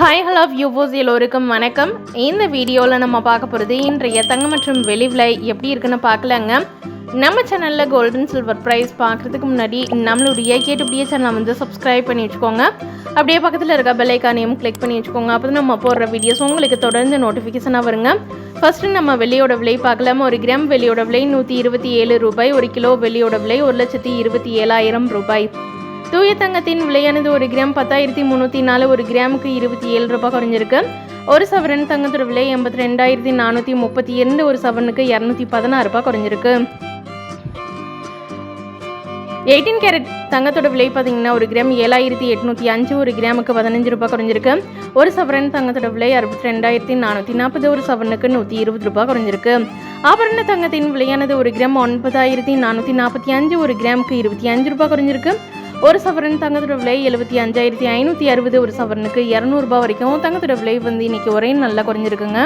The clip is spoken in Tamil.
ஹாய் ஹலோ வியூவோஸ் எல்லோருக்கும் வணக்கம். இந்த வீடியோவில் நம்ம பார்க்க போகிறது இன்றைய தங்க மற்றும் வெளி விலை எப்படி இருக்குன்னு பார்க்கலாங்க. நம்ம சேனலில் கோல்டன் சில்வர் ப்ரைஸ் பார்க்குறதுக்கு முன்னாடி நம்மளுடைய கேட்டுப்படியே சேனலை வந்து சப்ஸ்கிரைப் பண்ணி வச்சுக்கோங்க. அப்படியே பக்கத்தில் இருக்க பெல்லைக்கானையும் கிளிக் பண்ணி வச்சுக்கோங்க. அப்போ நம்ம போடுற வீடியோஸ் உங்களுக்கு தொடர்ந்து நோட்டிஃபிகேஷனாக வருங்க. ஃபஸ்ட்டு நம்ம வெளியோட விலை பார்க்கலாம்? ஒரு கிராம் வெளியோட விலை நூற்றி இருபத்தி ஏழு ரூபாய் ஒரு கிலோ வெளியோட விலை ஒரு லட்சத்தி இருபத்தி ஏழாயிரம் ரூபாய். தூய தங்கத்தின் விலையானது ஒரு கிராம் பத்தாயிரத்தி முந்நூற்றி நாலு ஒரு கிராமுக்கு இருபத்தி ஏழு ரூபாய் குறைஞ்சிருக்கு. ஒரு சவரன் தங்கத்தோட விலை எண்பத்தி ரெண்டாயிரத்தி நானூற்றி முப்பத்தி இரண்டு ஒரு சவரனுக்கு இரநூத்தி பதினாறு ரூபாய் குறைஞ்சிருக்கு. எயிட்டீன் கேரட் தங்கத்தோட விலை பார்த்தீங்கன்னா ஒரு கிராம் ஏழாயிரத்தி எட்நூற்றி அஞ்சு ஒரு கிராமுக்கு பதினஞ்சு ரூபாய் குறைஞ்சிருக்கு. ஒரு சவரன் தங்கத்தோட விலை அறுபத்தி ரெண்டாயிரத்தி நானூற்றி நாற்பது ஒரு சவரனுக்கு நூற்றி இருபது ரூபாய் குறைஞ்சிருக்கு. ஆபரண தங்கத்தின் விலையானது ஒரு கிராம் ஒன்பதாயிரத்தி நானூற்றி நாற்பத்தி அஞ்சு ஒரு கிராமுக்கு இருபத்தி அஞ்சு ரூபாய் குறைஞ்சிருக்கு. ஒரு சவரன் தங்கத்தோட விலை எழுபத்தி அஞ்சாயிரத்தி ஐநூற்றி அறுபது ஒரு சவரனுக்கு இரநூறுபா வரைக்கும் தங்கத்தோட விலை வந்து இன்றைக்கி ஒரே நல்லா குறைஞ்சிருக்குங்க.